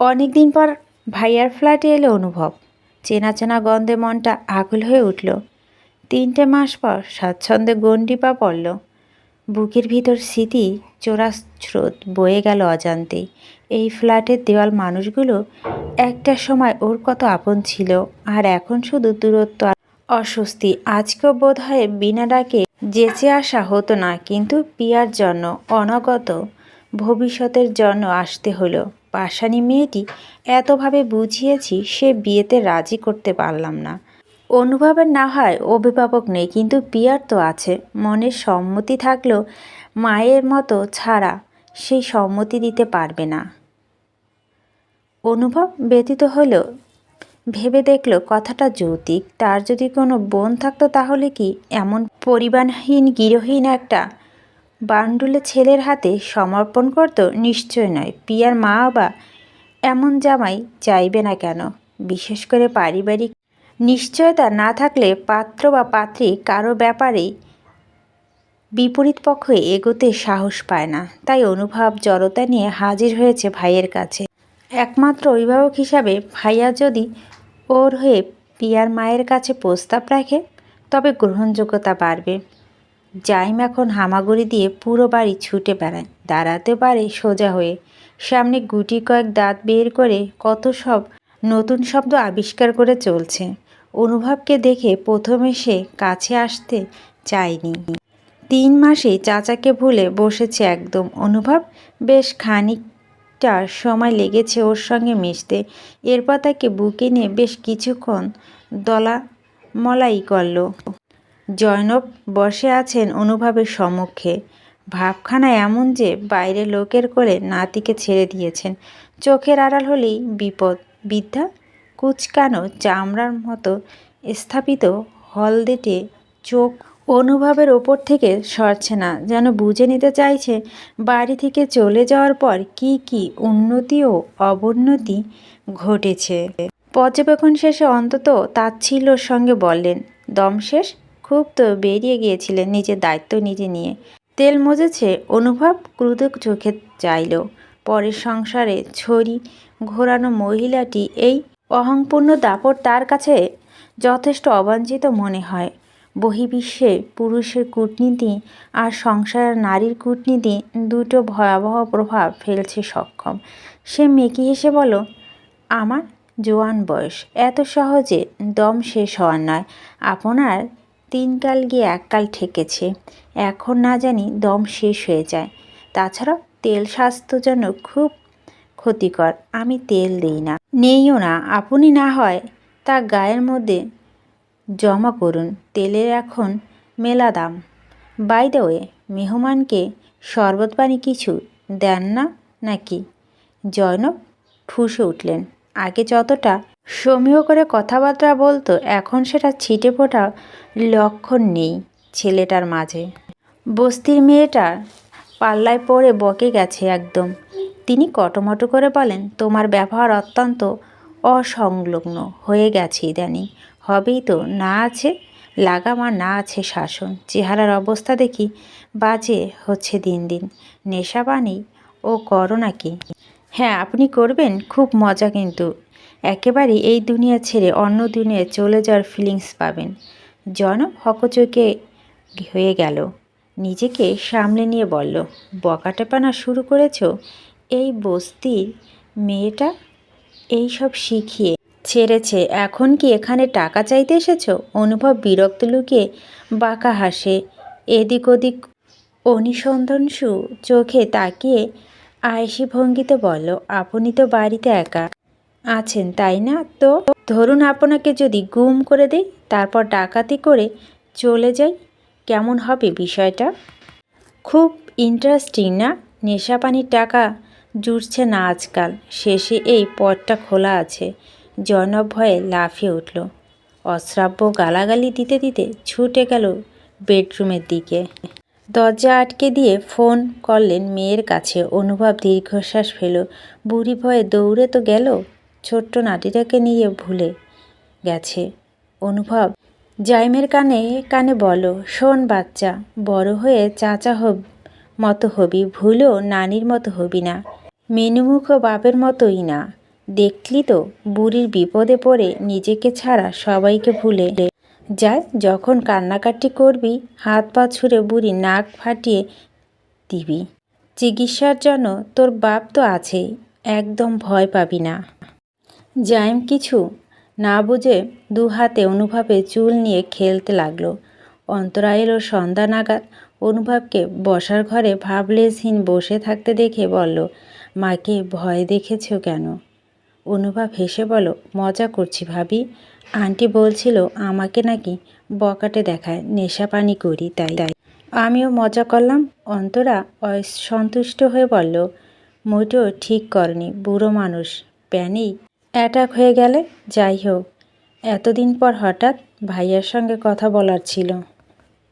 অনেক দিন পর ভাইয়ার ফ্ল্যাটে এলো অনুভব। চেনা চেনা গন্ধে মনটা আকুল হয়ে উঠল। তিনটে মাস পর স্বাচ্ছন্দ্যে গণ্ডিপা পড়ল। বুকের ভিতর স্মৃতি চোরা স্রোত বয়ে গেল অজান্তেই। এই ফ্ল্যাটের দেওয়াল মানুষগুলো একটা সময় ওর কত আপন ছিল, আর এখন শুধু দূরত্ব অস্বস্তি। আজকেও বোধ হয় বিনা ডাকে যেচে আসা হতো না, কিন্তু পিয়ার জন্য, অনগত ভবিষ্যতের জন্য আসতে হলো। পাশানি মেয়েটি এতভাবে বুঝিয়েছি সে বিয়েতে রাজি করতে পারলাম না। অনুভবের না হয় অভিভাবক নেই, কিন্তু পিয়ার তো আছে। মনের সম্মতি থাকলেও মায়ের মতো ছাড়া সেই সম্মতি দিতে পারবে না। অনুভব ব্যতীত হলেও ভেবে দেখল কথাটা যৌতিক। তার যদি কোনো বোন থাকতো তাহলে কি এমন পরিবারহীন গৃহহীন একটা বান্ডুলে ছেলের হাতে সমর্পণ করতো নিশ্চয় নয়। পিয়ার মা বা এমন জামাই চাইবে না কেন? বিশেষ করে পারিবারিক নিশ্চয়তা না থাকলে পাত্র বা পাত্রী কারও ব্যাপারে বিপরীত পক্ষে এগোতে সাহস পায় না। তাই অনুভব জড়তা নিয়ে হাজির হয়েছে ভাইয়ের কাছে। একমাত্র অভিভাবক হিসাবে ভাইয়া যদি ওর হয়ে পিয়ার মায়ের কাছে প্রস্তাব রাখে, তবে গ্রহণযোগ্যতা বাড়বে। জাইম এখন হামাগুড়ি দিয়ে পুরো বাড়ি ছুটে বেড়ায়। দাঁড়াতে পারে সোজা হয়ে। সামনে গুটি কয়েক দাঁত বের করে কত সব নতুন শব্দ আবিষ্কার করে চলছে। অনুভবকে দেখে প্রথমে সে কাছে আসতে চায়নি। তিন মাসে চাচাকে ভুলে বসেছে একদম। অনুভব বেশ খানিকটা সময় লেগেছে ওর সঙ্গে মিশতে। এরপর তাকে বুকে নিয়ে বেশ কিছুক্ষণ দলা মলাই করল। জয়নব বসে আছেন অনুভবের সম্মুখে। ভাবখানা এমন যে বাইরে লোকের কোলে নাতিকে ছেড়ে দিয়েছেন। চোখের আড়াল হলেই বিপদ। বিদ্যা, কুচকানো চামড়ার মতো স্থাপিত হলদেটে চোখ অনুভবের ওপর থেকে সরছে না, যেন বুঝে নিতে চাইছে বাড়ি থেকে চলে যাওয়ার পর কি কি উন্নতি ও অবনতি ঘটেছে। পর্যবেক্ষণ শেষে অন্তত তাচ্ছিল্যর সঙ্গে বললেন, দম শেষ? খুব তো বেরিয়ে গিয়েছিলেন নিজের দায়িত্ব নিজে নিয়ে। তেল মজেছে, অনুভব ক্রুদ চোখে চাইল। পরের সংসারে ছড়ি ঘোরানো মহিলাটি এই অহংপূর্ণ দাপট তার কাছে যথেষ্ট অবাঞ্ছিত মনে হয়। বহির্বিশ্বে পুরুষের কূটনীতি আর সংসারের নারীর কূটনীতি দুটো ভয়াবহ প্রভাব ফেলছে সক্ষম। সে মেকি হেসে বলো আমার জোয়ান বয়স, এত সহজে দম শেষ হওয়ার নয়। আপনার তিনকাল গিয়ে এককাল ঠেকেছে। এখন না জানি দম শেষ হয়ে যায়। তাছাড়া তেল স্বাস্থ্য যেন খুব ক্ষতিকর, আমি তেল দিই না। নেইও না, আপনি না হয় তা গায়ের মধ্যে জমা করুন, তেলের এখন মেলা দাম। বাই দ্য ওয়ে মেহমানকে শরবত পানি কিছু দেন না নাকি? জয়নব ঠুসে উঠলেন। আগে যতটা সমীহ করে কথাবার্তা বলতো, এখন সেটা ছিটে ফোটা লক্ষণ নেই ছেলেটার মাঝে। বস্তির মেয়েটা পাল্লায় পড়ে বকে গেছে একদম। তিনি কটমটো করে বলেন, তোমার ব্যবহার অত্যন্ত অসংলগ্ন হয়ে গেছে ইদানিং। হবেই তো, না আছে, লাগাম না আছে শাসন। চেহারার অবস্থা দেখি বাজে হচ্ছে দিন দিন। নেশা পানি ও করো নাকি হ্যাঁ আপনি করবেন, খুব মজা কিন্তু। একেবারে এই দুনিয়া ছেড়ে অন্য দুনিয়ায় চলে যাওয়ার ফিলিংস পাবেন। জনব হকচকে হয়ে গেল। নিজেকে সামলে নিয়ে বলল, বকাটেপানা শুরু করেছ? এই বস্তির মেয়েটা এই সব শিখিয়ে ছেড়েছে। এখন কি এখানে টাকা চাইতে এসেছ? অনুভব বিরক্ত লুকিয়ে বাঁকা হাসে। এদিক ওদিক অনুসন্ধানসু চোখে তাকিয়ে আয়েসি ভঙ্গিতে বলল আপনি তো বাড়িতে একা আছেন, তাই না? তো ধরুন আপনাকে যদি গুম করে দেই, তারপর ডাকাতি করে চলে যাই, কেমন হবে বিষয়টা? খুব ইন্টারেস্টিং না? নেশা পানির টাকা জুটছে না আজকাল, শেষে এই পথটা খোলা আছে। জয়নব ভয়ে লাফিয়ে উঠল। অশ্রাব্য গালাগালি দিতে দিতে ছুটে গেল বেডরুমের দিকে। দরজা আটকে দিয়ে ফোন করলেন মেয়ের কাছে। অনুভব দীর্ঘশ্বাস ফেল বুড়ি ভয়ে দৌড়ে তো গেল। ছোট্ট নাতিটাকে নিয়ে ভুলে গেছে। অনুভব, জাইমের কানে কানে বলো, শোন বাচ্চা, বড় হয়ে চাচা হব, মতো হবি, ভুলেও নানির মতো হবি না। মেনুমুখ বাপের মতোই না। দেখলি তো, বুড়ির বিপদে পড়ে নিজেকে ছাড়া সবাইকে ভুলে যায় যখন কান্নাকাটি করবি, হাত পা ছুঁড়ে বুড়ি নাক ফাটিয়ে দিবি। চিকিৎসার জন্য তোর বাপ তো আছেই একদম ভয় পাবি না। জাইম কিছু না বুঝে দু হাতে অনুভবে চুল নিয়ে খেলতে লাগল। অন্তরা এলো সন্ধ্যা নাগাদ অনুভবকে বসার ঘরে ভাবলেসহীন বসে থাকতে দেখে বলল, মাকে ভয় দেখেছ কেন? অনুভব হেসে বলো মজা করছি ভাবি। আন্টি বলছিল, আমাকে নাকি বকাটে দেখায়, নেশা পানি করি, তাই। তাই আমিও মজা করলাম। অন্তরা অসন্তুষ্ট হয়ে বলল, মোটেও ঠিক করনি, বুড়ো মানুষ প্যানিক অ্যাটাক হয়ে গেলে, যাই হোক। এতদিন পর হঠাৎ ভাইয়ার সঙ্গে কথা বলার ছিল।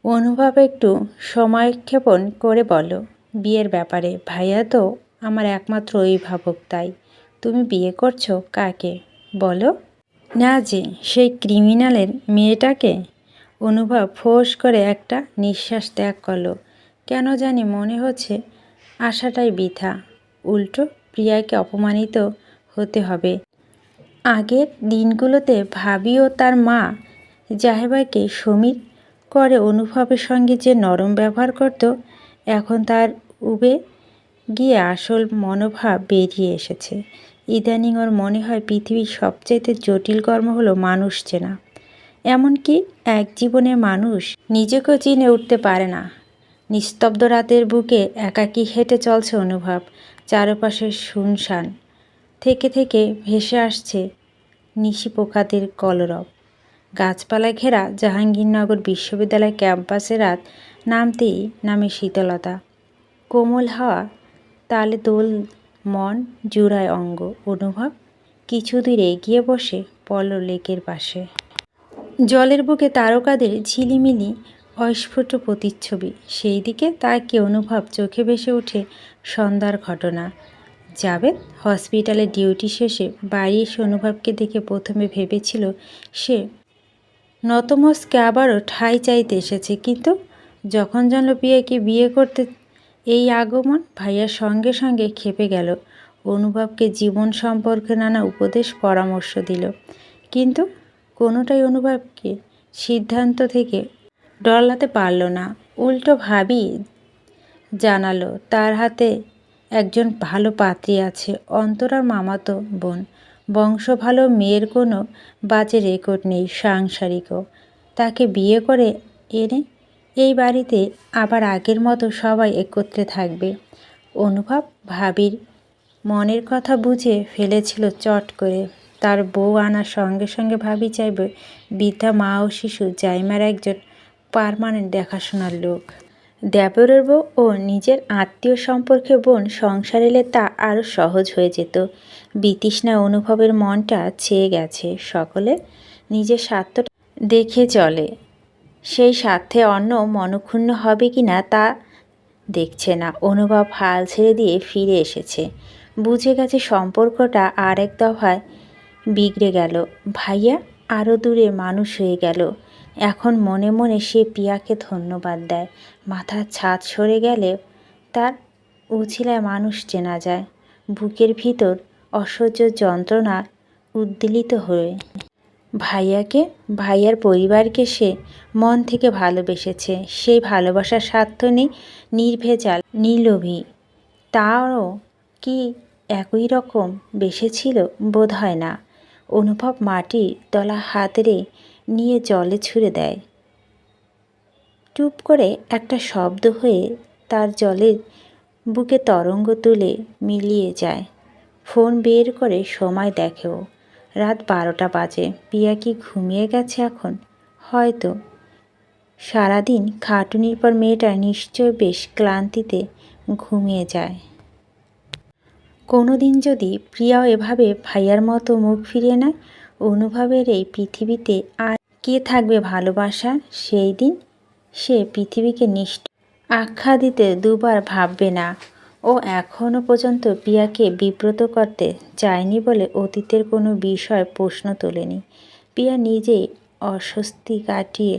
অনুভব একটু সময়ক্ষেপণ করে বলো বিয়ের ব্যাপারে, ভাইয়া তো আমার একমাত্র অভিভাবক, তাই। তুমি বিয়ে করছ কাকে? বলো। না যে সেই ক্রিমিনালের মেয়েটাকে অনুভব ফোঁস করে একটা নিঃশ্বাস ত্যাগ করল। কেন জানি মনে হচ্ছে আশাটাই বৃথা। উল্টো প্রিয়াকে অপমানিত হতে হবে। আগের দিনগুলোতে ভাবি ও তার মা জাহেবাকে সমীর করে অনুভবের সঙ্গে যে নরম ব্যবহার করত, এখন তার উবে গিয়ে আসল মনোভাব বেরিয়ে এসেছে। ইদানিং ওর মনে হয় পৃথিবীর সবচাইতে জটিল কর্ম হলো মানুষ চেনা। এমনকি এক জীবনে মানুষ নিজেকেও চিনে উঠতে পারে না। নিস্তব্ধ রাতের বুকে একাকী হেঁটে চলছে অনুভব, চারপাশে শুনশান। থেকে থেকে ভেসে আসছে নিশি পোকাদের কলরব। গাছপালায় ঘেরা জাহাঙ্গীরনগর বিশ্ববিদ্যালয় ক্যাম্পাসে রাত নামতেই নামে শীতলতা। কোমল হাওয়া, তালে দোল মন জুড়ায় অঙ্গ, অনুভব। কিছু দূর এগিয়ে বসে পল লেকের পাশে। জলের বুকে তারকাদের ঝিলিমিলি, অস্ফুট প্রতিচ্ছবি। সেই দিকে তাকে অনুভব চোখে ভেসে ওঠে সন্ধ্যার ঘটনা। জাবেদ হসপিটালে ডিউটি শেষে বাড়ি এসে অনুভবকে দেখে প্রথমে ভেবেছিল সে নতমস্কে আবারও ঠাই চাইতে এসেছে। কিন্তু যখন জানল প্রিয়াকে বিয়ে করতে এই আগমন ভাইয়ার সঙ্গে সঙ্গে খেপে গেল। অনুভবকে জীবন সম্পর্কে নানা উপদেশ, পরামর্শ দিল। কিন্তু কোনোটাই অনুভবকে সিদ্ধান্ত থেকে ডলাতে পারল না। উল্টো ভাবি জানালো, তার হাতে একজন ভালো পাত্রী আছে, অন্তরার মামাতো বোন। বংশ ভালো, মেয়ের কোনো বাজে রেকর্ড নেই সাংসারিকও। তাকে বিয়ে করে এনে এই বাড়িতে আবার আগের মতো সবাই একত্রে থাকবে। অনুভব ভাবির মনের কথা বুঝে ফেলেছিল চট করে। তার বউ আনার সঙ্গে সঙ্গে ভাবি চাইবে, বৃদ্ধা মা ও শিশু, জাইমার একজন পারমানেন্ট দেখাশোনার লোক। দেবরের বউ ও নিজের আত্মীয় সম্পর্কে বোন সংসার এলে তা আরও সহজ হয়ে যেত। বিতৃষ্ণা অনুভবের মনটা ছেয়ে গেছে। সকলে নিজের স্বার্থ দেখে চলে। সেই স্বার্থে অন্য মনক্ষুণ্ণ হবে কি না তা দেখছে না। অনুভব হাল ছেড়ে দিয়ে ফিরে এসেছে। বুঝে গেছে সম্পর্কটা আর এক দফায় বিগড়ে গেল। ভাইয়া আরও দূরে মানুষ হয়ে গেল। এখন মনে মনে সে পিয়াকে ধন্যবাদ দেয়। মাথার ছাদ সরে গেলে তার উছিলায় মানুষ চেনা যায়। বুকের ভিতর অসহ্য যন্ত্রণা উদ্বেলিত হয়ে ভাইয়াকে, ভাইয়ার পরিবারকে সে মন থেকে ভালোবেসেছে। সেই ভালোবাসার স্বার্থ নেই, নির্ভেজাল, নির্লোভী। তারও কি একই রকম বেসেছিল বোধ হয় না। অনুভব মাটির তলা হাতরে নিয়ে জলে ছুঁড়ে দেয়। টুপ করে একটা শব্দ হয়ে তার জলের বুকে তরঙ্গ তুলে মিলিয়ে যায়। ফোন বের করে সময় দেখেও। রাত বারোটা বাজে। পিয়া কি ঘুমিয়ে গেছে এখন? হয়তো। সারাদিন খাটুনির পর মেয়েটা নিশ্চয় বেশ ক্লান্তিতে ঘুমিয়ে যায়। কোনো দিন যদি প্রিয়াও এভাবে ভাইয়ার মতো মুখ ফিরিয়ে নেয়, অনুভবের এই পৃথিবীতে আর কে থাকবে ভালোবাসা? সেই দিন সে পৃথিবীকে নিষ্ঠ আখ্যা দিতে দুবার ভাববে না। ও এখনও পর্যন্ত পিয়াকে বিব্রত করতে চায়নি বলে অতীতের কোনো বিষয় প্রশ্ন তোলেনি। পিয়া নিজেই অস্বস্তি কাটিয়ে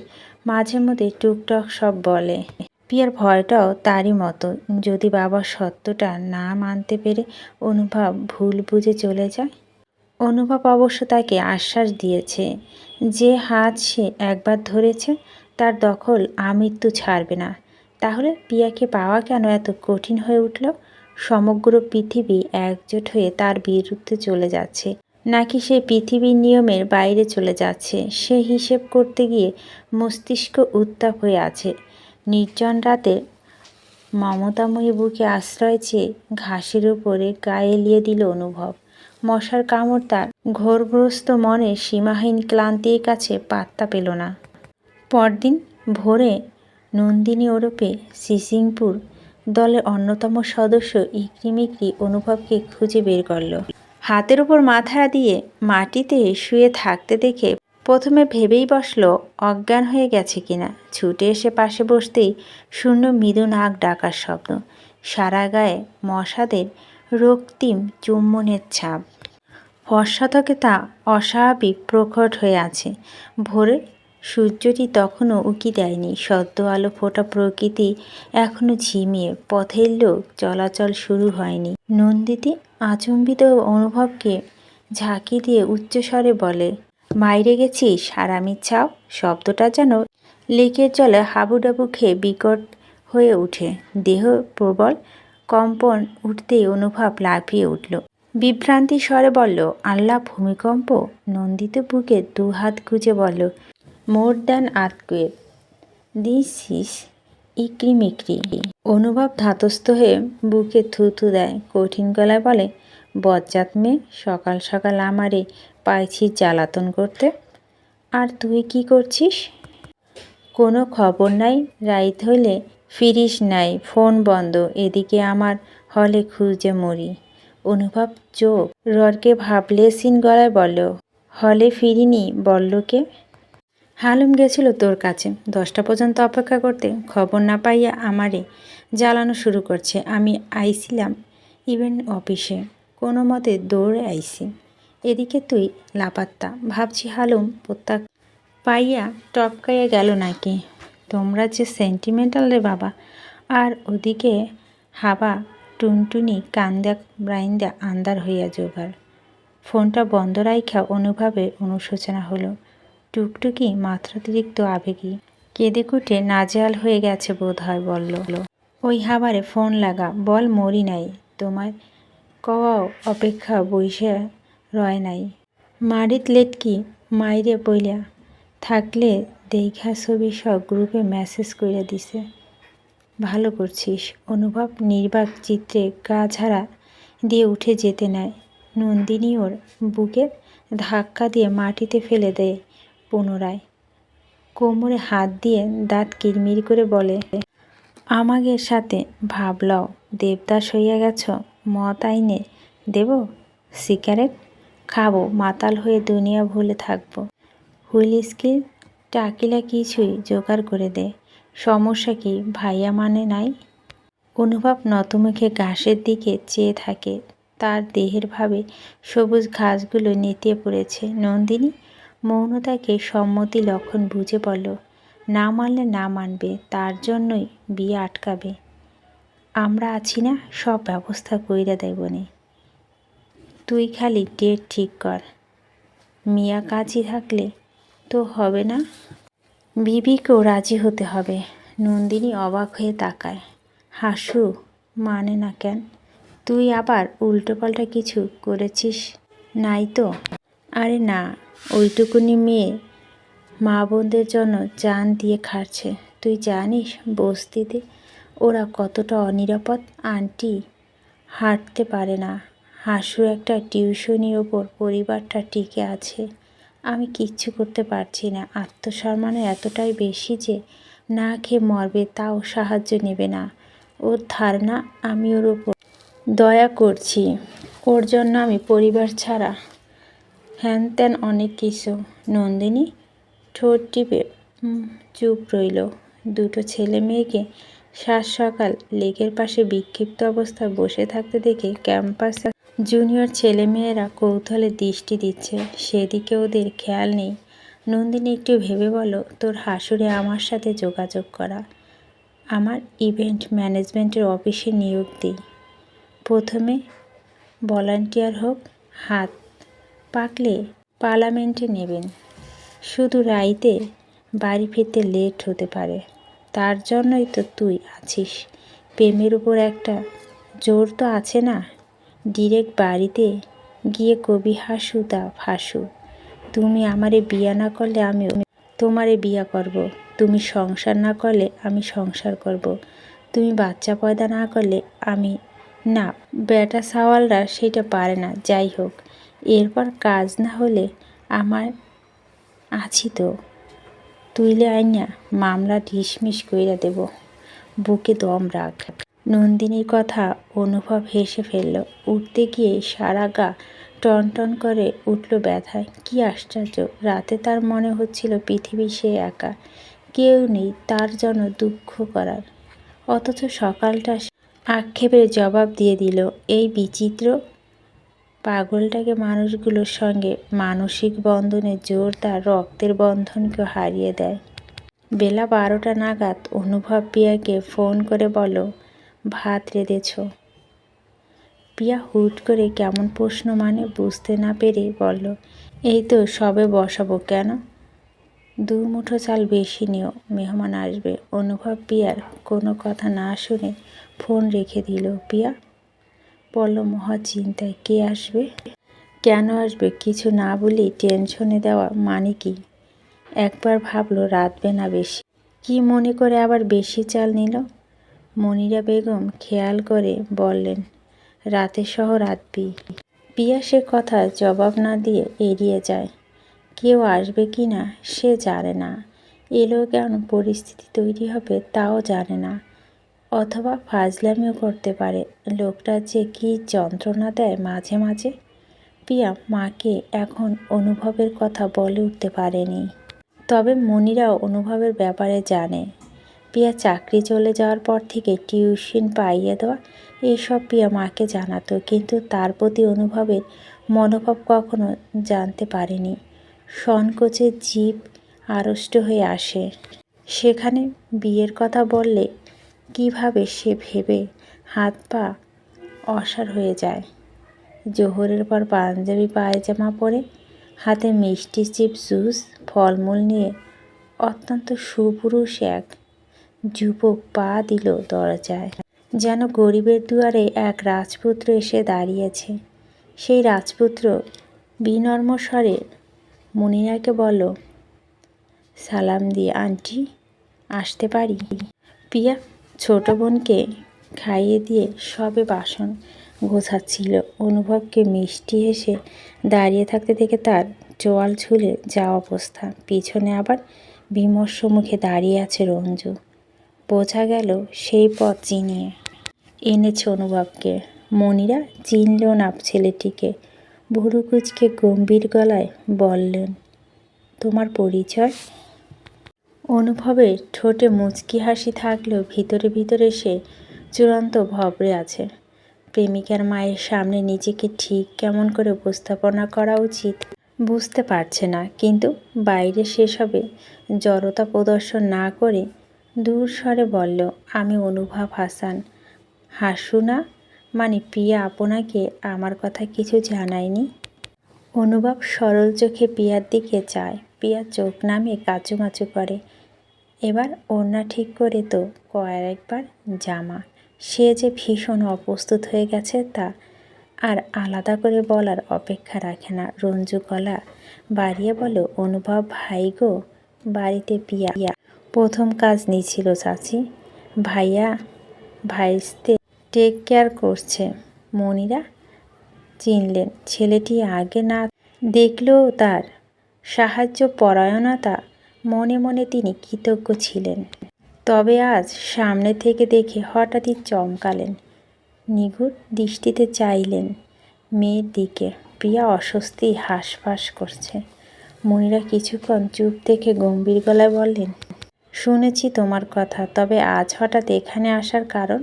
মাঝে মধ্যে টুকটাক সব বলে। পিয়ার ভয়টাও তারই মতো, যদি বাবা সত্যটা না মানতে পেরে অনুভব ভুল বুঝে চলে যায়। অনুভব অবশ্য তাকে আশ্বাস দিয়েছে, যে হাত সে একবার ধরেছে, তার দখল আমৃত্যু ছাড়বে না। তাহলে পিয়াকে পাওয়া কেন এত কঠিন হয়ে উঠল? সমগ্র পৃথিবী একজোট হয়ে তার বিরুদ্ধে চলে যাচ্ছে। নাকি সে পৃথিবীর নিয়মের বাইরে চলে যাচ্ছে? সে হিসেব করতে গিয়ে মস্তিষ্ক উত্তাপ হয়ে আছে। নির্জন রাতে মমতাময়ী বুকে আশ্রয় চেয়ে ঘাসের উপরে গায়ে এলিয়ে দিল অনুভব। মশার কামড় তার ঘোরগ্রস্ত মনে সীমাহীন ক্লান্তির কাছে পাত্তা পেল না। পরদিন ভোরে নন্দিনী ওরফে সিসিংপুর দলের অন্যতম সদস্য ইকরিমিকরি অনুভবকে খুঁজে বের করল। হাতের উপর মাথা দিয়ে মাটিতে শুয়ে থাকতে দেখে প্রথমে ভেবেই বসল, অজ্ঞান হয়ে গেছে কিনা। ছুটে এসে পাশে বসতেই শূন্য মৃদু নাক ডাকার শব্দ, সারা গায়ে মশাদের রক্তিম চুম্বনের ছাপ। ফর্সা তা অস্বাভাবিক প্রকট হয়ে আছে। ভোরে সূর্যটি তখনও উকি দেয়নি। সদ্য আলো ফোটা প্রকৃতি এখনও ঝিমিয়ে। পথের লোক চলাচল শুরু হয়নি। নন্দিতি আচম্বিত অনুভবকে ঝাঁকি দিয়ে উচ্চস্বরে বলে বাইরে গেছিস? আরামি ছাও? শব্দটা যেন লেকের জলে হাবুডাবু খেয়ে বিকট হয়ে ওঠে। দেহ প্রবল, কম্পন উঠতেই অনুভব লাফিয়ে উঠল। বিভ্রান্তি স্বরে বলল, আল্লাহ ভূমিকম্প? নন্দিত বুকে দু হাত গুজে বলল more than earthquake this is ইক্রিমিক্রি অনুভব ধাতস্থ হয়ে বুকে থুথু দেয়। কঠিন গলায় বলে, বজ্জাত মেয়ে, সকাল সকাল আমারে পাইছি জ্বালাতন করতে। আর তুই কি করছিস? কোনো খবর নাই, রাইত হইলে ফিরিস নাই, ফোন বন্ধ, এদিকে আমার হলে খুঁজে মরি। অনুভব চোখ রডকে ভাবলে সিন গলায় বলল, হলে ফিরিনি বললোকে হালুম গেছিল তোর কাছে। দশটা পর্যন্ত অপেক্ষা করতে খবর না পাইয়া আমারে জ্বালানো শুরু করছে। আমি আইছিলাম ইভেন্ট অফিসে। কোনো মতে দৌড়ে আইছি। এদিকে তুই, লাপাত্তা, ভাবছি হালুম প্রত্যাক পাইয়া টপকাইয়া গেল নাকি? তোমরা যে সেন্টিমেন্টাল রে বাবা। আর ওদিকে হাবা টুনটুনি কান্দা ব্রাইন্দা আন্দার হইয়া জোগাড়। ফোনটা বন্ধ রাইখা অনুভাবে অনুশোচনা হলো। টুকটুকি মাত্রাতিরিক্ত আবেগী। কেঁদে কুটে নাজেয়াল হয়ে গেছে বোধ হয় বলল। ওই হাবারে ফোন লাগা, বল মরি নাই তোমার কওয়াও অপেক্ষা বইসে রয় নাই। মারিত লেটকি মাইরে বইলা, থাকলে দেখা ছবি সব গ্রুপে মেসেজ করে দিছে। ভালো করছিস, অনুভব নির্বাক চিত্রে গা ঝাড়া দিয়ে উঠে যেতে নেয় নন্দিনী ওর বুকে ধাক্কা দিয়ে মাটিতে ফেলে দেয়। পুনরায়। কোমরে হাত দিয়ে দাঁত কিরমির করে বলে আমাকে সাথে ভাবলাও দেবদাস হইয়া গেছ, মত আইনে দেব, সিগারেট খাব, মাতাল হয়ে দুনিয়া ভুলে থাকব। হুইল স্কিল টাকিলা কিছুই জোগাড় করে দে, সমস্যা কি, ভাইয়া মানে নাই? অনুভব নতমুখে ঘাসের দিকে চেয়ে থাকে, তার দেহের ভাবে সবুজ ঘাসগুলো নেতিয়ে পড়েছে। নন্দিনী মৌনতাকে সম্মতি লক্ষণ বুঝে বলল, না মানলে না মানবে, তার জন্যই বিয়ে আটকাবে। আমরা আছি না, সব ব্যবস্থা কইরা দেবনে তুই খালি ডেট ঠিক কর। মিয়া কাজই থাকলে তো হবে না? বিবিকেও রাজি হতে হবে। নন্দিনী অবাক হয়ে তাকায়। হাসু মানে না কেন? তুই আবার উল্টোপাল্টা কিছু করেছিস? নাই তো? আরে না ওইটুকুনি মেয়ে মা বোনদের জন্য জান দিয়ে খাচ্ছে তুই জানিস বস্তিতে ওরা কতটা অনিরাপদ? আন্টি, হাঁটতে পারে না। হাসু একটা টিউশনির ওপর পরিবারটা টিকে আছে। আমি কিচ্ছু করতে পারছি না। আত্মসম্মানে এতটাই বেশি যে না খেয়ে মরবে তাও সাহায্য নেবে না। ওর ধারণা আমি ওর ওপর। দয়া করছি। ওর জন্য আমি পরিবার ছাড়া হ্যান ত্যান অনেক কিছু। নন্দিনী ঠোঁট টিপে চুপ রইল। দুটো ছেলে মেয়েকে সাত সকাল লেকের পাশে বিক্ষিপ্ত অবস্থায় বসে থাকতে দেখে ক্যাম্পাসে জুনিয়র ছেলেমেয়েরা কৌতূহলে দৃষ্টি দিচ্ছে। সেদিকে ওদের খেয়াল নেই। নন্দিনী একটু ভেবে বলো তোর হাসুরে আমার সাথে যোগাযোগ করা। আমার ইভেন্ট ম্যানেজমেন্টের অফিসে নিয়োগ দিই। প্রথমে ভলান্টিয়ার হোক, হাত পাকলে পার্লামেন্টে নেবেন। শুধু রাইতে বাড়ি ফিরতে লেট হতে পারে। তার জন্যই তো তুই আছিস। প্রেমের উপর একটা জোর তো আছে না? ডিরেক্ট বাড়িতে গিয়ে কবি হাসু তা ফাঁসু তুমি আমারে বিয়া না করলে আমি তোমারে বিয়া করব। তুমি সংসার না করলে আমি সংসার করব। তুমি বাচ্চা পয়দা না করলে আমি না। বেটা সাওয়ালরা সেটা পারে না। যাই হোক এরপর কাজ না হলে আমার আছি তো। তুইলে আইনা মামলা ডিসমিস কইরা দেব, বুকে দম রাখ। নন্দিনীর কথা অনুভব হেসে ফেলল। উঠতে গিয়ে সারা গা টন টন করে উঠল ব্যথায়। কি আশ্চর্য, রাতে তার মনে হচ্ছিল পৃথিবী সে একা। কেউ নেই তার জন্য দুঃখ করার। অথচ সকালটা আক্ষেপের জবাব দিয়ে দিল, এই বিচিত্র পাগলটাকে মানুষগুলোর সঙ্গে মানসিক বন্ধনে জোর তার রক্তের বন্ধনকে হারিয়ে দেয়। বেলা বারোটা নাগাদ অনুভব পিয়াকে ফোন করে বলো, ভাত রেঁধেছ? পিয়া হুট করে কেমন প্রশ্ন মানে বুঝতে না পেরে বলল, এই তো সবে বসাবো কেন? দু মুঠো চাল বেশি নিও, মেহমান আসবে। অনুভব পিয়ার কোনো কথা না শুনে ফোন রেখে দিল পিয়া। মহা চিন্তায় কে আসবে? কেন আসবে? কিছু না বলি টেনশনে দেওয়া মানে কি? একবার ভাবলো, রাঁধবে না বেশি। কি মনে করে আবার বেশি চাল নিল? মনিরা বেগম খেয়াল করে বললেন, রাতে সহ রাঁধবি। পিয়া সে কথা জবাব না দিয়ে এড়িয়ে যায়। কেউ আসবে কি না সে জানে না। এলো কেন পরিস্থিতি তৈরি হবে, তাও জানে না। অথবা ফাজলামিও করতে পারে। লোকটা যে কী যন্ত্রণা দেয় মাঝে মাঝে? পিয়া মাকে এখন অনুভবের কথা বলে উঠতে পারেনি। তবে মনিরাও অনুভবের ব্যাপারে জানে। পিয়া চাকরি চলে যাওয়ার পর থেকে টিউশন পাইয়ে দেওয়া এইসব পিয়া মাকে জানাতো, কিন্তু তার প্রতি অনুভবের মনোভাব কখনো জানতে পারেনি। সংকোচে জীব আড়ষ্ট হয়ে আসে। সেখানে বিয়ের কথা বললে কীভাবে সে ভেবে হাত পা অসার হয়ে যায়? জোহরের পর পাঞ্জাবি পায়জামা পরে, হাতে মিষ্টি চিপ জুস, ফলমূল নিয়ে অত্যন্ত সুপুরুষ এক যুবক পা দিল দরজায়। যেন গরিবের দুয়ারে এক রাজপুত্র এসে দাঁড়িয়েছে। সেই রাজপুত্র বিনর্ম স্বরে মুনিরাকে বলল, সালাম দিয়ে আন্টি, আসতে পারি? পিয়া ছোট বোনকে খাইয়ে দিয়ে সবে বাসন গোছাচ্ছিল। অনুভবকে মিষ্টি হেসে দাঁড়িয়ে থাকতে দেখে তার চোয়াল ঝুলে যাওয়া অবস্থা। পিছনে আবার বিমর্ষ মুখে দাঁড়িয়ে আছে রঞ্জু। বোঝা গেল সেই পথ চিনিয়ে এনেছে অনুভবকে। মনিরা চিনল না ছেলেটিকে। ভুরুকুচকে গম্ভীর গলায় বললেন, তোমার পরিচয়? অনুভবের ঠোঁটে মুচকি হাসি থাকলেও ভিতরে ভিতরে সে চূড়ান্ত ভবরে আছে। প্রেমিকার মায়ের সামনে নিজেকে ঠিক কেমন করে উপস্থাপনা করা উচিত বুঝতে পারছে না, কিন্তু বাইরে সেসবে জড়তা প্রদর্শন না করে দূর স্বরে বলল, আমি অনুভব হাসান। হাসু না? মানে পিয়া আপনাকে আমার কথা কিছু জানায়নি? অনুভব সরল চোখে পিয়ার দিকে চায়। পিয়া চোখ নামে কাচুমাচু করে। এবার ওড়না ঠিক করে তো কয়েকবার জামা। সে যে ভীষণ অপ্রস্তুত হয়ে গেছে তা আর আলাদা করে বলার অপেক্ষা রাখে না রঞ্জু গলা। বাড়িয়ে বলো, অনুভব ভাই গো, বাড়িতে পিয়া প্রথম কাজ নিয়েছিল চাচি। ভাইয়া, ভাইস্তে টেক কেয়ার করছে। মনিরা চিনলেন, ছেলেটি আগে না দেখলেও তার সাহায্য পরায়ণতা মনে মনে তিনি কৃতজ্ঞ ছিলেন। তবে আজ সামনে থেকে দেখে হঠাৎই চমকালেন। নিগুড় দৃষ্টিতে চাইলেন মেয়ের দিকে। প্রিয়া অস্বস্তি হাঁসফাঁস করছে। মনিরা কিছুক্ষণ চুপ থেকে গম্ভীর গলায় বললেন, শুনেছি তোমার কথা, তবে আজ হঠাৎ এখানে আসার কারণ?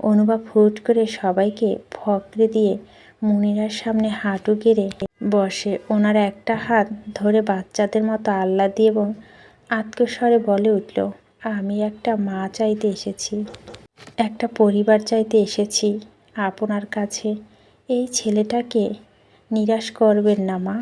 অনুভব হুট করে সবাইকে ফকরে দিয়ে মুনিরার সামনে হাঁটু গেড়ে বসে। ওনার একটা হাত ধরে বাচ্চাদের মতো আল্লা দিয়ে এবং আত্মস্বরে বলে উঠল, আমি একটা মা চাইতে এসেছি, একটা পরিবার চাইতে এসেছি আপনার কাছে। এই ছেলেটাকে নিরাশ করবেন না মা।